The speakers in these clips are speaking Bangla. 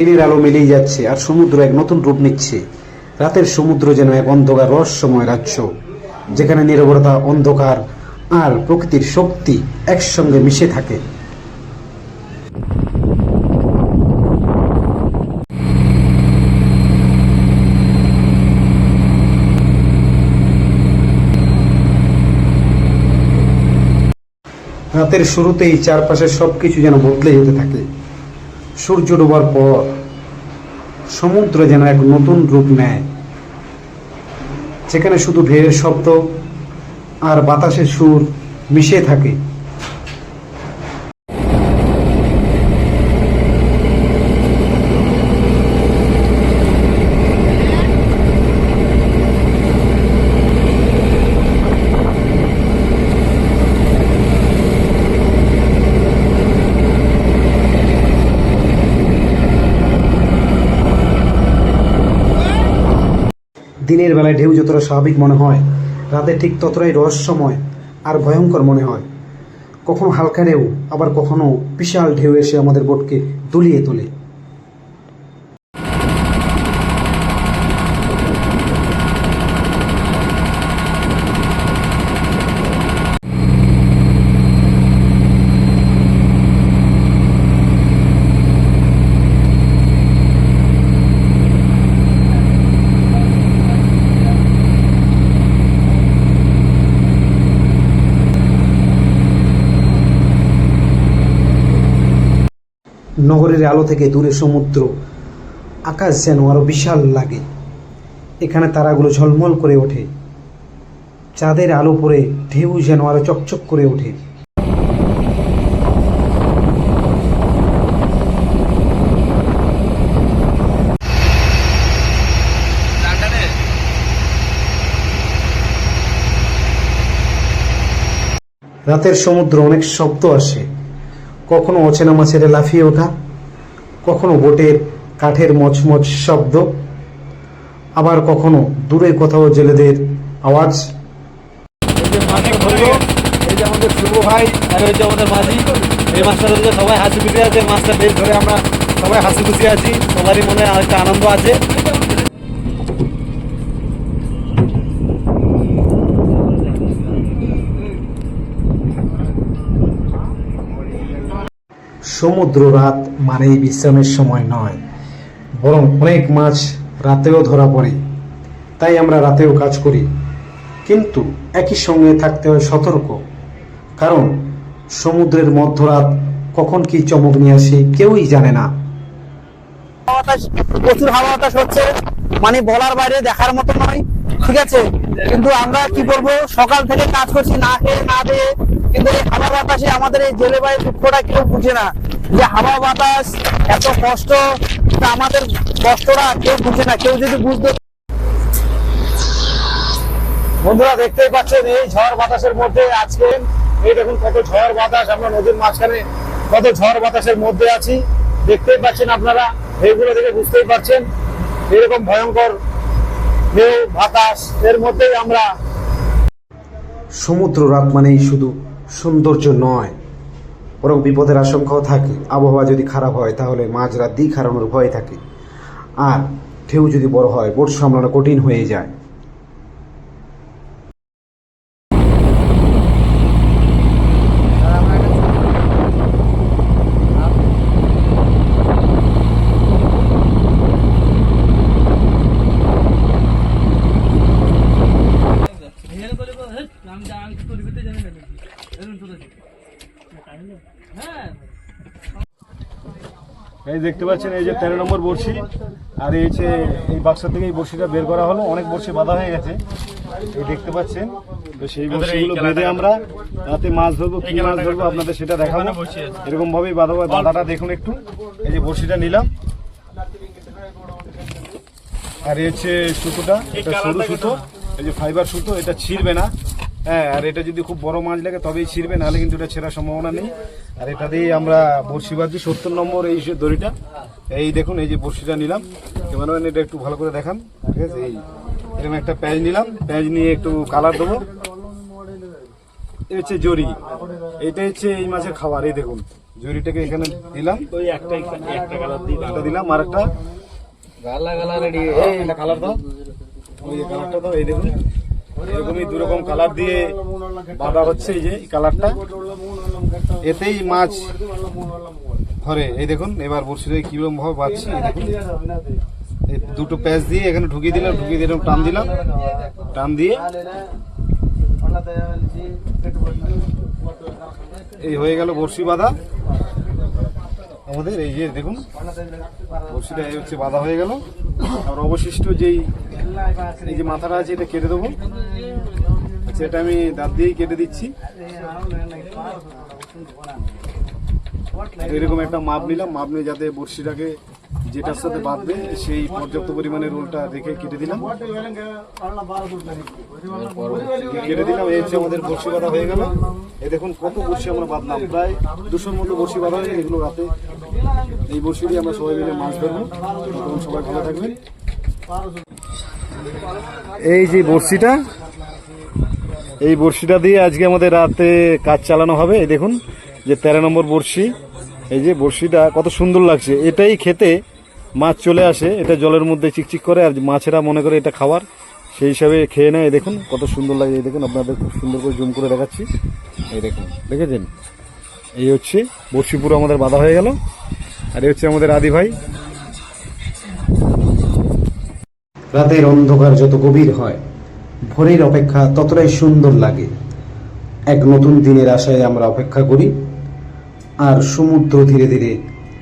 দিনের আলো মিলিয়ে যাচ্ছে আর সমুদ্র এক নতুন রূপ নিচ্ছে। রাতের সমুদ্র যেন এক অন্ধকার রহস্যময় রাজ্য, যেখানে নিরবতা, অন্ধকার আর প্রকৃতির শক্তি একসঙ্গে মিশে থাকে। রাতের শুরুতেই চারপাশের সব কিছু যেন বদলে যেতে থাকে। সূর্য ডোবার পর সমুদ্র যেন এক নতুন রূপ নেয়। যেখানে শুধু ভেড়ের শব্দ আর বাতাসের সুর মিশে থাকে। দিনের বেলায় ঢেউ যতটা স্বাভাবিক মনে হয়, রাতে ঠিক ততটাই রহস্যময় আর ভয়ঙ্কর মনে হয়। কখনো হালকা ঢেউ, আবার কখনো বিশাল ঢেউ এসে আমাদের বোটকে দুলিয়ে তোলে। নগরের আলো থেকে দূরে সমুদ্র, আকাশ যেন আরও বিশাল লাগে। এখানে তারাগুলো ঝলমল করে ওঠে। চাঁদের আলো পরে ঢেউ যেন আরও চকচক করে ওঠে। রাতের সমুদ্র অনেক শব্দ আসে। কখনো অচেনা মাছের লাফিয়ে ওঠা, কখনো বোটের কাঠের মচমচ শব্দ, আবার কখনো দূরে কোথাও জেলেদের আওয়াজ। এই যে আমাদের ভাই আর আমাদের এই মাছটা সবাই হাসি খুশি আছে, মাছটা বেশ ধরে আমরা সবাই হাসি খুশি আছি, সবারই মনে একটা আনন্দ আছে। সমুদ্র রাত মানেই বিশ্রামের সময় নয়, বরং অনেক মাছ রাতেও ধরা পড়ে। তাই আমরা রাতেও কাজ করি। কিন্তু একই সঙ্গে থাকতে হয় সতর্ক, কারণ সমুদ্রের মধ্যরাত কখন কি চমক নিয়ে আসে কেউই জানে না। প্রচুর হাওয়া বাতাস হচ্ছে মানে বলার বাইরে দেখার মতো নয়, ঠিক আছে? কিন্তু আমরা কি করব সকাল থেকে কাজ করছি, না খেয়ে, না দিয়ে কিন্তু এই হাওয়া বাতাসে আমাদের এই জেলে বাড়ির দুঃখটা কেউ বুঝে না। যে হাওয়া বাতাস এত কষ্ট আমাদের কষ্টটা কেউ বুঝে না। কেউ যদি বুঝতে বন্ধুরা, দেখতেই পাচ্ছেন এই ঝড় বাতাসের মধ্যে আজকে। এই দেখুন কত ঝড় বাতাস, আমরা নদীর মাঝখানে কত ঝড় বাতাসের মধ্যে আছি। দেখতেই পাচ্ছেন আপনারা, এইগুলো থেকে বুঝতেই পারছেন। এরকম ভয়ঙ্কর বাতাস, এর মধ্যেই আমরা সমুদ্র রাত মানেই শুধু সৌন্দর্য নয়। বরং বিপদের আশঙ্কাও থাকে। আবহাওয়া যদি খারাপ হয়, তাহলে মাঝরাত দিক হারানোর ভয় থাকে। আর ঢেউ যদি বড় হয়, বোট সামলানো কঠিন হয়ে যায়। এই দেখতে পাচ্ছেন এই যে তেরো নম্বর বড়শি আর এই যে এই বাক্সা থেকে এই বড়শিটা বের করা হলো অনেক বড়শি বাঁধা হয়ে গেছে। এই দেখতে পাচ্ছেন তো সেই বড়শিগুলো বেঁধে আমরা রাতে মাছ ধরবো কি মাছ ধরবো আপনাদের সেটা দেখাবো। এরকম ভাবেই বাঁধা। বাঁধাটা দেখুন একটু। এই যে বড়শিটা নিলাম। আর এই হচ্ছে সুতোটা এটা সরু সুতো এই যে ফাইবার সুতো এটা ছিঁড়বে না। হ্যাঁ আর এটা যদি খুব বড় মাছ লাগে তবেই ছিঁড়বে নাহলে কিন্তু এটা ছেঁড়ার সম্ভাবনা নেই। আর এটা দিয়ে আমরা বড়শি বাঁধছি সত্তর নম্বর এই দড়িটা এই দেখুন এই যে বড়শিটা নিলাম। ক্যামেরাম্যান এটা একটু ভালো করে দেখান ঠিক আছে? এই এরকম একটা প্যাঁচ নিলাম প্যাঁচ নিয়ে একটু কালার দেবো। হচ্ছে জরি এটা হচ্ছে এই মাছের খাবার এই দেখুন। জরিটাকে এখানে দিলাম। ওই একটা একটা কালার দিলাম দিলাম আর একটা। গালা এই এটা কালার দাও। ওই কালারটা দাও এই দেখুন। এরকমই দু রকম কালার দিয়ে বাঁধা হচ্ছে এই যে কালারটা এতেই মাছ ধরে। এই দেখুন, এবার বড়শিটা কীরকম ভাবে এই দুটো প্যাচ দিয়ে এখানে ঢুকিয়ে দিলাম ঢুকিয়ে দিলাম টান দিলাম। টান দিয়ে এই হয়ে গেল বড়শি বাঁধা। আমাদের এই যে দেখুন, বড়শিটা এই হচ্ছে বাঁধা হয়ে গেল। আর অবশিষ্ট যেই এই যে মাথাটা আছে, এটা কেটে দেবো। সেটা আমি দাঁত দিয়েই কেটে দিচ্ছি। এরকম একটা মাপ নিলাম। মাপ নিয়ে যাতে বড়শিটাকে যেটার সাথে বাঁধবে সেই পর্যাপ্ত পরিমাণে রোলটা রেখে কেটে দিলাম। কেটে দিলাম, এই হচ্ছে আমাদের বড়শি বাঁধা হয়ে গেল। এ দেখুন কত বড়শি আমরা বাঁধলাম। প্রায় দুশোর মতো বড়শি বাঁধা হয়ে এগুলো রাতে এই বড়শি দিয়ে আমরা সবাই মিলে মাছ ধরবো। তখন সবাই ভালো থাকবেন। এই যে বড়শিটা, এই বড়শিটা দিয়ে আজকে আমাদের রাতে কাজ চালানো হবে। এই দেখুন যে তেরো নম্বর বড়শি। এই যে বড়শিটা কত সুন্দর লাগছে। এটাই খেতে মাছ চলে আসে, এটা জলের মধ্যে চিকচিক করে, আর মাছেরা মনে করে এটা খাবার সেই হিসাবে খেয়ে নেয় দেখুন, কত সুন্দর লাগে, এই দেখুন, আপনাদের খুব সুন্দর করে জুম করে দেখাচ্ছি। এই দেখুন, দেখেছেন? এই হচ্ছে, বড়শি পুরো আমাদের বাধা হয়ে গেল। আর এই হচ্ছে আমাদের আদি ভাই। রাতের অন্ধকার যত গভীর হয়, ভোরের অপেক্ষা ততটাই সুন্দর লাগে। এক নতুন দিনের আশায় আমরা অপেক্ষা করি। আর সমুদ্র ধীরে ধীরে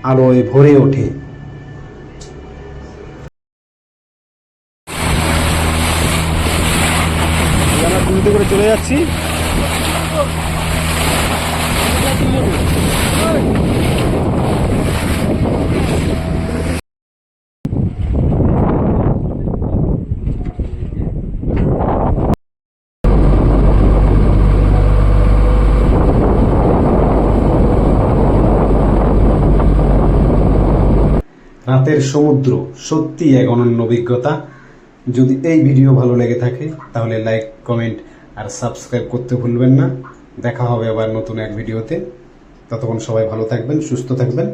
আলোয় ভরে ওঠে। তুলতে করে চলে যাচ্ছি। রাতের সমুদ্র সত্যিই এক অনন্য অভিজ্ঞতা। যদি এই ভিডিও ভালো লেগে থাকে, তাহলে লাইক, কমেন্ট আর সাবস্ক্রাইব করতে ভুলবেন না। দেখা হবে আবার নতুন এক ভিডিওতে। ততক্ষণ সবাই ভালো থাকবেন, সুস্থ থাকবেন।